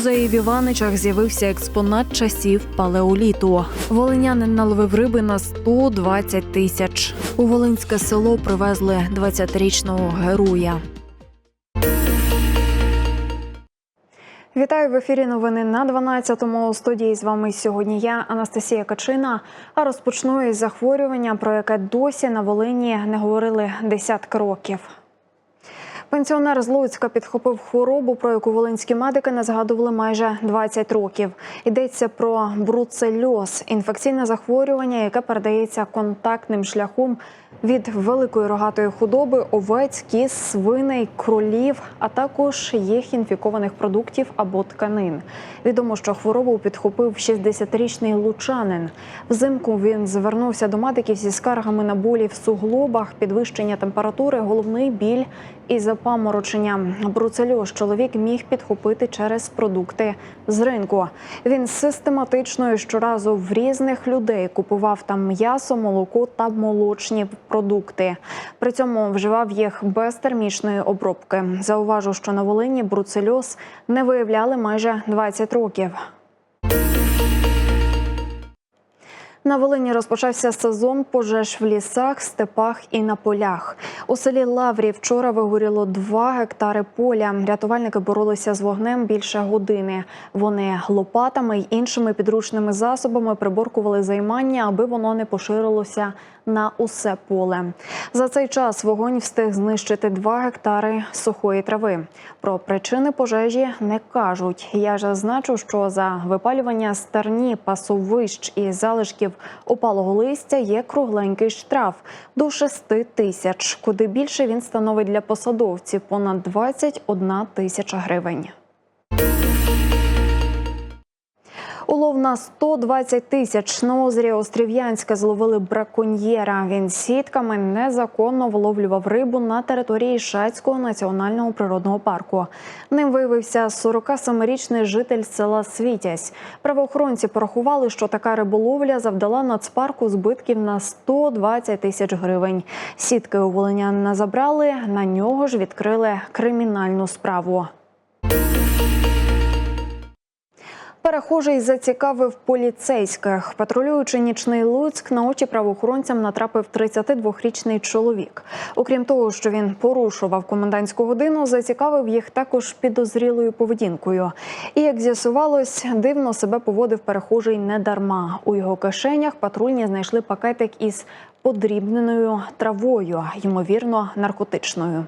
музеї в Іваничах з'явився експонат часів палеоліту. Волинянин наловив риби на 120 тисяч. У Волинське село привезли 20-річного героя. Вітаю в ефірі. Новини на 12-му. У студії з вами сьогодні я, Анастасія Качина. А розпочну із захворювання, про яке досі на Волині не говорили десятки років. Пенсіонер з Луцька підхопив хворобу, про яку волинські медики не згадували майже 20 років. Йдеться про бруцельоз – інфекційне захворювання, яке передається контактним шляхом від великої рогатої худоби, овець, кіз, свиней, кролів, а також їх інфікованих продуктів або тканин. Відомо, що хворобу підхопив 60-річний лучанин. Взимку він звернувся до медиків зі скаргами на болі в суглобах, підвищення температури, головний біль і запаморочення. Бруцельоз чоловік міг підхопити через продукти з ринку. Він систематично і щоразу в різних людей купував там м'ясо, молоко та молочні продукти. При цьому вживав їх без термічної обробки. Зауважу, що на Волині бруцельоз не виявляли майже 20 років. На Волині розпочався сезон пожеж в лісах, степах і на полях. У селі Лаврі вчора вигоріло 2 гектари поля. Рятувальники боролися з вогнем більше години. Вони лопатами й іншими підручними засобами приборкували займання, аби воно не поширилося на усе поле. За цей час вогонь встиг знищити 2 гектари сухої трави. Про причини пожежі не кажуть. Я ж зазначу, що за випалювання стерні, пасовищ і залишків опалого листя є кругленький штраф до 6 тисяч. Куди більше він становить для посадовців понад 21 тисяча гривень. Улов на 120 тисяч на озері Острів'янське зловили браконьєра. Він сітками незаконно виловлював рибу на території Шацького національного природного парку. Ним виявився 47-річний житель села Світязь. Правоохоронці порахували, що така риболовля завдала нацпарку збитків на 120 тисяч гривень. Сітки у не забрали, на нього ж відкрили кримінальну справу. Перехожий зацікавив поліцейських. Патрулюючи нічний Луцьк, на очі правоохоронцям натрапив 32-річний чоловік. Окрім того, що він порушував комендантську годину, зацікавив їх також підозрілою поведінкою. І як з'ясувалось, дивно себе поводив перехожий не дарма. У його кишенях патрульні знайшли пакетик із подрібненою травою, ймовірно, наркотичною.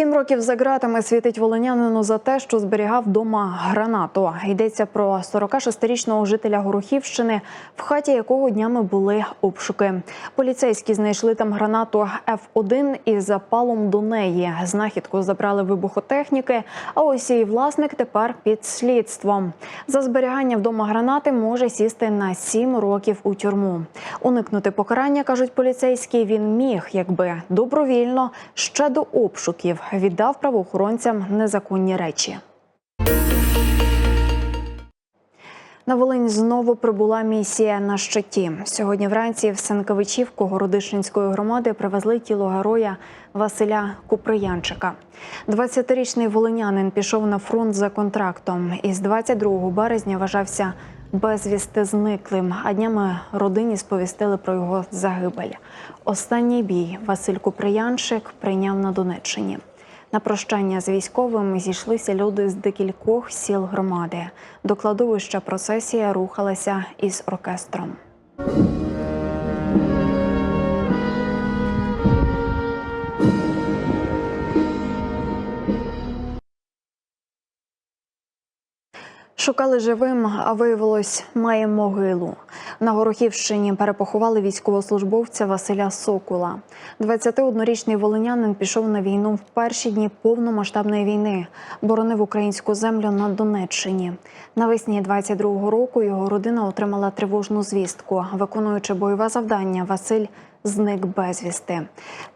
Сім років за ґратами світить волинянину за те, що зберігав вдома гранату. Йдеться про 46-річного жителя Горохівщини, в хаті якого днями були обшуки. Поліцейські знайшли там гранату Ф1 із запалом до неї. Знахідку забрали вибухотехніки. А ось її власник тепер під слідством. За зберігання вдома гранати може сісти на сім років у тюрму. Уникнути покарання кажуть поліцейські. Він міг, якби добровільно ще до обшуків віддав правоохоронцям незаконні речі. На Волинь знову прибула місія на щиті. Сьогодні вранці в Сенкавичівку Городишинської громади привезли тіло героя Василя Куприянчика. 20-річний волинянин пішов на фронт за контрактом і з 22 березня вважався безвісти зниклим. А днями родині сповістили про його загибель. Останній бій Василь Куприянчик прийняв на Донеччині. На прощання з військовими зійшлися люди з декількох сіл громади. До кладовища процесія рухалася із оркестром. Шукали живим, а виявилось, має могилу. На Горохівщині перепоховали військовослужбовця Василя Сокола. 21-річний волинянин пішов на війну в перші дні повномасштабної війни, боронив українську землю на Донеччині. Навесні 22-го року його родина отримала тривожну звістку. Виконуючи бойове завдання, Василь зник безвісти.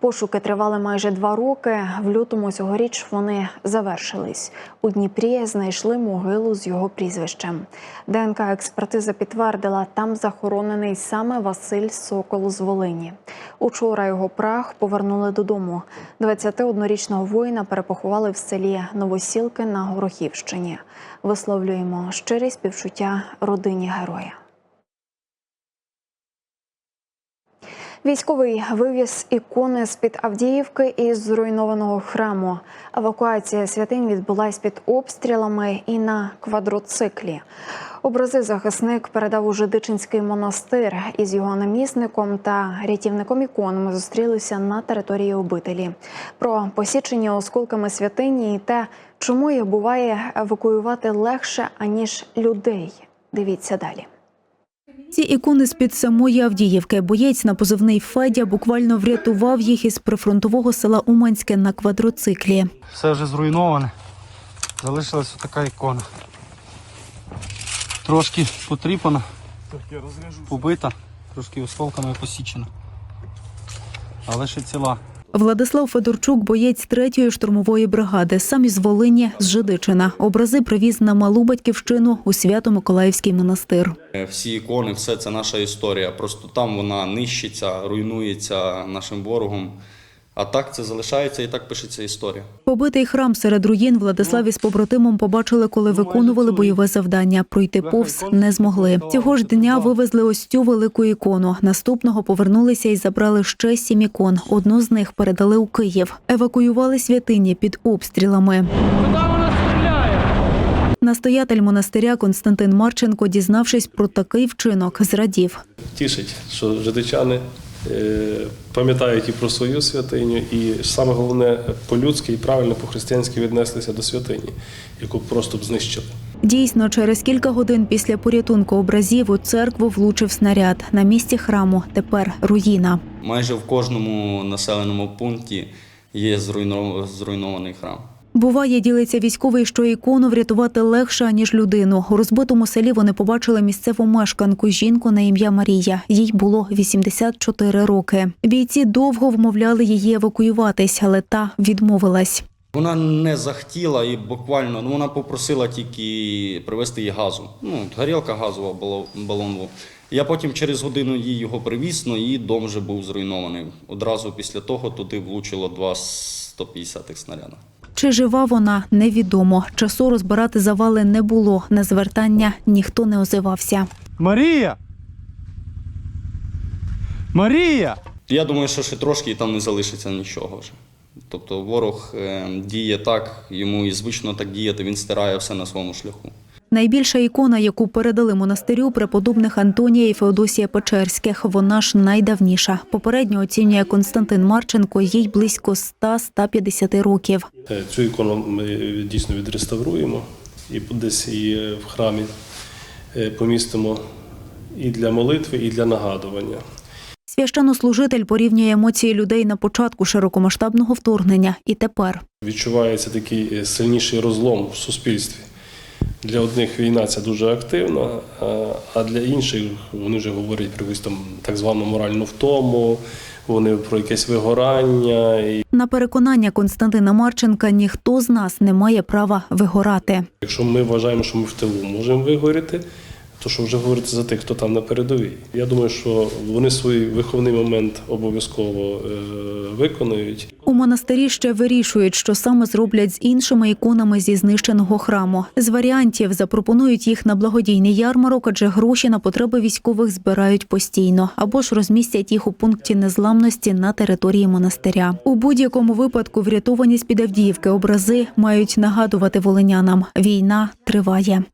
Пошуки тривали майже два роки. В лютому цьогоріч вони завершились. У Дніпрі знайшли могилу з його прізвищем. ДНК експертиза підтвердила, там захоронений саме Василь Сокол з Волині. Учора його прах повернули додому. 21-річного воїна перепоховали в селі Новосілки на Горохівщині. Висловлюємо щирі співчуття родині героя. Військовий вивіз ікони з під Авдіївки із зруйнованого храму. Евакуація святинь відбулась під обстрілами і на квадроциклі. Образи захисник передав у Жидичинський монастир. Із його намісником та рятівником ікон ми зустрілися на території обителі. Про посічені осколками святині і те, чому їх буває евакуювати легше аніж людей. Дивіться далі. Ці ікони з-під самої Авдіївки. Боєць на позивний Федя буквально врятував їх із прифронтового села Уманське на квадроциклі. Все вже зруйноване. Залишилась така ікона. Трошки потріпана, побита, трошки осколками посічена. Але ще ціла. Владислав Федорчук, боєць третьої штурмової бригади, сам із Волині з Жидичина. Образи привіз на малу батьківщину у Свято-Миколаївський монастир. Е, Всі ікони, все це наша історія. Просто там вона нищиться, руйнується нашим ворогом. А так це залишається і так пишеться історія. Побитий храм серед руїн Владислав із побратимом побачили, коли виконували бойове завдання. Пройти повз не змогли. Цього ж дня вивезли ось цю велику ікону. Наступного повернулися і забрали ще сім ікон. Одну з них передали у Київ. Евакуювали святині під обстрілами. Настоятель монастиря Константин Марченко, дізнавшись про такий вчинок, зрадів. тішить, що жидичани пам'ятають і про свою святиню, і саме головне по-людськи і правильно по-християнськи віднеслися до святині, яку просто б знищили. Дійсно, через кілька годин після порятунку образів у церкву влучив снаряд. На місці храму тепер руїна. Майже в кожному населеному пункті є зруйнов- зруйнований храм. Буває, ділиться військовий, що ікону врятувати легше, ніж людину. У розбитому селі вони побачили місцеву мешканку жінку на ім'я Марія. Їй було 84 роки. Бійці довго вмовляли її евакуюватись, але та відмовилась. Вона не захотіла і буквально ну, вона попросила тільки привезти їй газу. Ну, горілка газова балон, балон був. Я потім через годину їй його привіз, але її дом вже був зруйнований. Одразу після того туди влучило два 150-х снаряда. Чи жива вона, невідомо. Часу розбирати завали не було. На звертання ніхто не озивався. Марія! Марія! Я думаю, що ще трошки і там не залишиться нічого вже. Тобто ворог е, діє так, йому і звично так діяти, він стирає все на своєму шляху. Найбільша ікона, яку передали монастирю преподобних Антонія і Феодосія Печерських, вона ж найдавніша. Попередньо оцінює Константин Марченко, їй близько 100-150 років. Е, Цю ікону ми дійсно відреставруємо і десь її в храмі е, помістимо і для молитви, і для нагадування. Священнослужитель порівнює емоції людей на початку широкомасштабного вторгнення і тепер. Відчувається такий е, сильніший розлом в суспільстві. Для одних війна це дуже активна, а- для інших вони вже говорять про якусь там так звану моральну втому, вони про якесь вигорання. На переконання Константина Марченка ніхто з нас не має права вигорати. якщо ми вважаємо, що ми в тилу можемо вигоріти, то що вже говорити за тих, хто там на передовій. Я думаю, що вони свій виховний момент обов'язково е, виконують. У монастирі ще вирішують, що саме зроблять з іншими іконами зі знищеного храму. З варіантів запропонують їх на благодійний ярмарок, адже гроші на потреби військових збирають постійно, або ж розмістять їх у пункті незламності на території монастиря. У будь-якому випадку врятовані з під Авдіївки образи мають нагадувати волинянам: війна триває.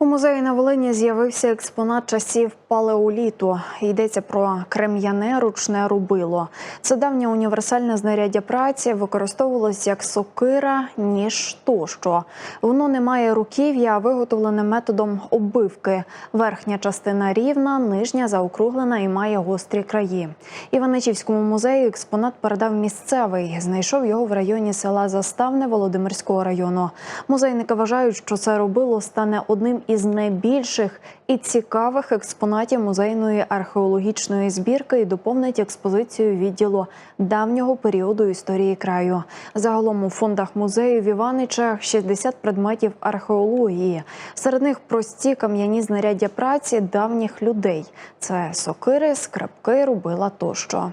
У музеї на Волині з'явився експонат часів палеоліту. Йдеться про крем'яне ручне рубило. Це давнє універсальне знаряддя праці, використовувалось як сокира, ніж тощо. Воно не має руків'я, виготовлене методом оббивки. Верхня частина рівна, нижня заокруглена і має гострі краї. Іваничівському музею експонат передав місцевий. Знайшов його в районі села Заставне Володимирського району. Музейники вважають, що це рубило стане одним із найбільших і цікавих експонатів музейної археологічної збірки і доповнить експозицію відділу давнього періоду історії краю. Загалом у фондах музею в Іваничах 60 предметів археології. Серед них прості кам'яні знаряддя праці давніх людей. Це сокири, скрипки, рубила тощо.